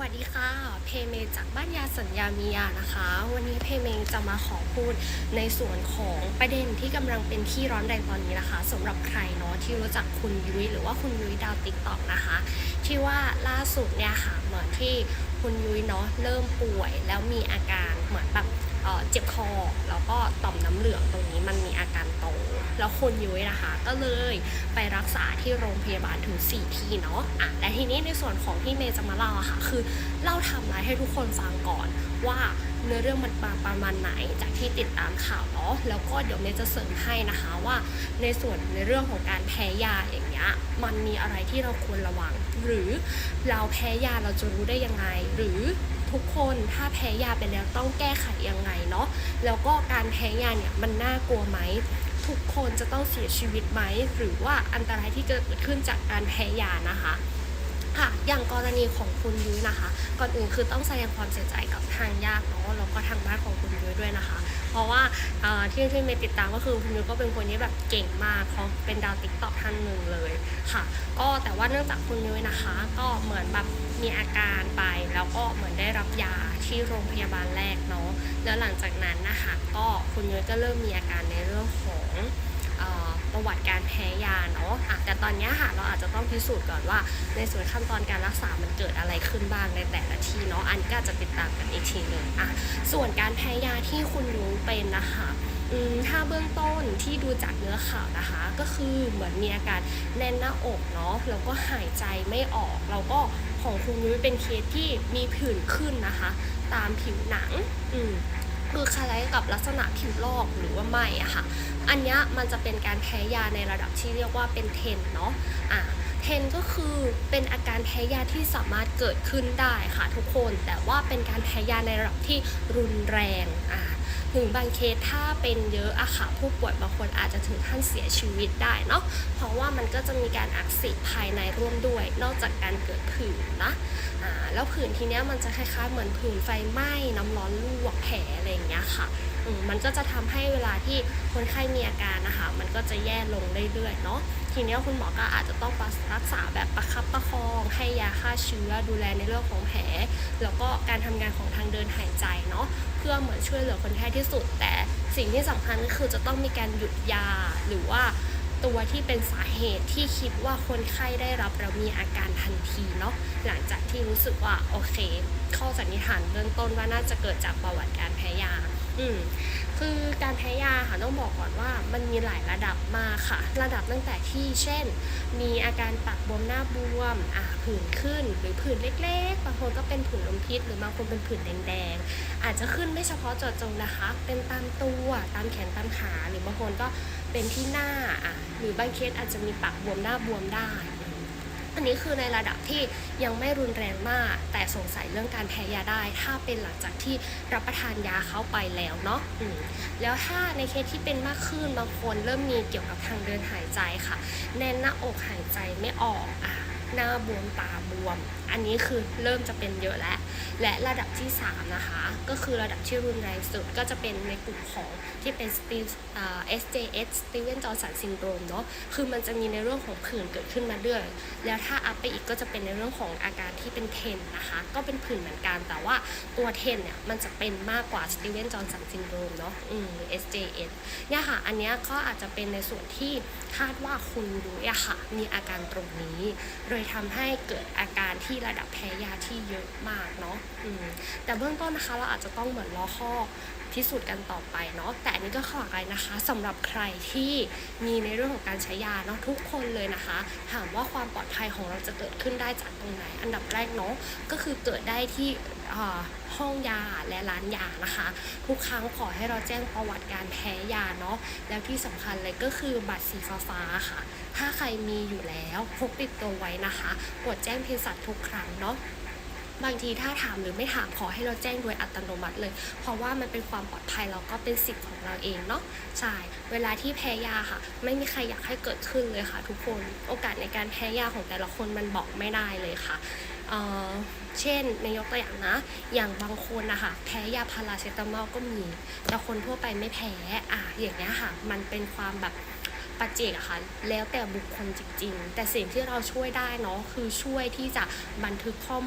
วัสดีค่ะ เพเมจากบ้านยาสัญญามียานะคะ วันนี้เพเมจะมาขอพูดในส่วนของประเด็นที่กำลังเป็นที่ร้อนแรงตอนนี้นะคะสำหรับใครเนาะที่รู้จักคุณยุ้ยหรือว่าคุณยุ้ยดาวติ๊กต็อกนะคะ ที่ว่าล่าสุดเนี่ยค่ะเหมือนที่คุณยุ้ยเนาะเริ่มป่วยแล้วมีอาการเหมือนแบบ เจ็บคอแล้วก็ต่อมน้ำเหลืองตรงนี้มันมีอาการโต แล้วคุณยุ้ยนะคะ ก็เลยไปรักษาที่โรงพยาบาลถึง 4 ที่เนาะอะและทีนี้ในส่วนของที่เมย์จะมาเล่าอะค่ะ คือเล่าไทำลายให้ทุกคนฟังก่อนว่าเนื้อเรื่องมันมาประมาณไหนจากที่ติดตามข่าวเนาะแล้วก็เดี๋ยวเมย์จะเสริมให้นะคะว่า ในส่วนในเรื่องของการแพ้ยาอย่างเงี้ยมันมีอะไรที่เราควรระวัง หรือเราแพ้ยาเราจะรู้ได้ยังไง หรือ ทุกคนถ้าแพ้ยาไปแล้วต้องแก้ไขยังไงเนาะแล้วก็การแพ้ยาเนี่ยมันน่ากลัวไหมทุกคนจะต้องเสียชีวิตไหมหรือว่าอันตรายที่เกิดขึ้นจากการแพ้ยานะคะค่ะอย่างกรณีของคุณยุ้ยนะคะ ก่อนอื่นคือต้องแสดงความเสียใจกับทางญาติเนาะแล้วก็ทางบ้านของคุณยุ้ยด้วยนะคะ เพราะว่าที่ที่เมย์ติดตามก็คือคุณยุ้ยก็เป็นคนที่แบบเก่งมากเขาเป็นดาวติ๊กต็อกท่านหนึ่งเลยค่ะ ก็แต่ว่าเนื่องจากคุณยุ้ยนะคะ ก็เหมือนแบบมีอาการไป แล้วก็เหมือนได้รับยาที่โรงพยาบาลแรกเนาะแล้วหลังจากนั้นนะคะก็คุณยุ้ยก็เริ่มมีอาการในเรื่องของ ประวัติการแพ้ยาเนาะะแต่ตอนนี้ค่ะเราอาจจะต้องพิสูจน์ก่อนว่า ในส่วนขั้นตอนการรักษามันเกิดอะไรขึ้นบ้างในแต่ละที่เนาะอันก็จะติดตามกันอีกทีหนึ่งอะส่วนการแพ้ยาที่คุณยุ้ยเป็นนะคะอืมถ้าเบื้องต้นที่ดูจากเนื้อข่าวนะคะ ก็คือเหมือนมีอาการแน่นหน้าอกเนาะแล้วก็หายใจไม่ออก แล้วก็ของคุณยุ้ยเป็นเคสที่มีผื่นขึ้นนะคะ ตามผิวหนัง อืม คือคล้ายกับลักษณะผิวลอกหรือว่าไหมอะค่ะ อันนี้มันจะเป็นการแพ้ยาในระดับที่เรียกว่าเป็นเทนเนาะอะ เทนก็คือเป็นอาการแพ้ยาที่สามารถเกิดขึ้นได้ค่ะทุกคน แต่ว่าเป็นการแพ้ยาในระดับที่รุนแรงอะถึงบางเคสถ้าเป็นเยอะอะค่ะผู้ป่วยบางคนอาจจะถึงขั้นเสียชีวิตได้เนาะเพราะว่ามันก็จะมีการอักเสบภายในร่วมด้วย นอกจากการเกิดผื่นนะอ่าแล้วผื่นทีเนี้ยมันจะคล้ายๆเหมือนผื่นไฟไหม้น้ำร้อนลวกแผลอะไรอย่างเงี้ยค่ะ มันก็จะทำให้เวลาที่คนไข้มีอาการนะคะ มันก็จะแย่ลงเรื่อยๆเนาะทีนี้คุณหมอก็อาจจะต้องรักษาแบบประคับประคอง ให้ยาฆ่าเชื้อดูแลในเรื่องของแผล แล้วก็การทำงานของทางเดินหายใจเนาะเพื่อเหมือนช่วยเหลือคนไข้ที่สุด แต่สิ่งที่สำคัญก็คือจะต้องมีการหยุดยาหรือว่าตัวที่เป็นสาเหตุที่คิดว่าคนไข้ได้รับแล้วมีอาการทันทีเนาะหลังจากที่รู้สึกว่าโอเค ข้อสันนิษฐานเบื้องต้นว่าน่าจะเกิดจากประวัติการแพ้ยา อืมคือการแพ้ยาค่ะต้องบอกก่อนว่ามันมีหลายระดับมากค่ะ ระดับตั้งแต่ที่เช่น มีอาการปากบวมหน้าบวมอ่าผื่นขึ้น หรือผื่นเล็กๆบางคนก็เป็นผื่นลมพิษ หรือบางคนเป็นผื่นแดงๆอาจจะขึ้นไม่เฉพาะเจาะจงนะคะ เป็นตามตัวตามแขนตามขา หรือบางคนก็เป็นที่หน้าอะหรือบางเคสอาจจะมีปากบวมหน้าบวมได้ อันนี้คือในระดับที่ยังไม่รุนแรงมาก แต่สงสัยเรื่องการแพ้ยาได้ ถ้าเป็นหลังจากที่รับประทานยาเข้าไปแล้วเนาะแล้วถ้าในเคสที่เป็นมากขึ้นบางคนเริ่มมีเกี่ยวกับทางเดินหายใจค่ะ แน่นหน้าอกหายใจไม่ออกอะ หน้าบวมตาบวม อันนี้คือเริ่มจะเป็นเยอะแล้ว และระดับที่ 3 นะคะ ก็คือระดับที่รุนแรงสุดก็จะเป็นในกลุ่มของที่เป็น SJS Steven Johnson Syndrome เนาะคือมันจะมีในเรื่องของผื่นเกิดขึ้นมาด้วยแล้วถ้าอัพไปอีกก็จะเป็นในเรื่องของอาการที่เป็นเทนนะคะ ก็เป็นผื่นเหมือนกันแต่ว่าตัวเทนเนี่ยมันจะเป็นมากกว่า Steven Johnson Syndrome เนาะอืม SJS เนี่ยค่ะ อันนี้ก็อาจจะเป็นในส่วนที่คาดว่าคุณดูอะค่ะมีอาการตรงนี้เลยทำให้เกิดอาการที่ระดับแพ้ยาที่เยอะมากเนาะแต่เบื้องต้นนะคะเราอาจจะต้องเหมือนรอข้อ พิสูจน์กันต่อไปเนาะแต่อันนี้ก็ขออะไรนะคะสำหรับใครที่มีในเรื่องของการใช้ยาเนาะทุกคนเลยนะคะ ถามว่าความปลอดภัยของเราจะเกิดขึ้นได้จากตรงไหน อันดับแรกเนาะก็คือเกิดได้ที่ห้องยาและร้านยานะคะ ทุกครั้งขอให้เราแจ้งประวัติการแพ้ยาเนาะแล้วที่สำคัญเลยก็คือบัตรสีฟ้าค่ะ ถ้าใครมีอยู่แล้วพกติดตัวไว้นะคะ กดแจ้งเภสัชทุกครั้งเนาะ บางทีถ้าถามหรือไม่ถามขอให้เราแจ้งโดยอัตโนมัติเลย เพราะว่ามันเป็นความปลอดภัยแล้วก็เป็นสิทธิ์ของเราเองเนาะใช่เวลาที่แพ้ยาค่ะ ไม่มีใครอยากให้เกิดขึ้นเลยค่ะ ทุกคนโอกาสในการแพ้ยาของแต่ละคนมันบอกไม่ได้เลยค่ะเเช่นในยกตัวอย่างนะ อย่างบางคนนะคะแพ้ยาพาราเซตามอลก็มี แต่คนทั่วไปไม่แพ้อะอย่างเงี้ยค่ะ มันเป็นความแบบปัจเจกอะค่ะ แล้วแต่บุคคลจริง ๆ แต่สิ่งที่เราช่วยได้เนาะคือช่วยที่จะบันทึกข้อมูล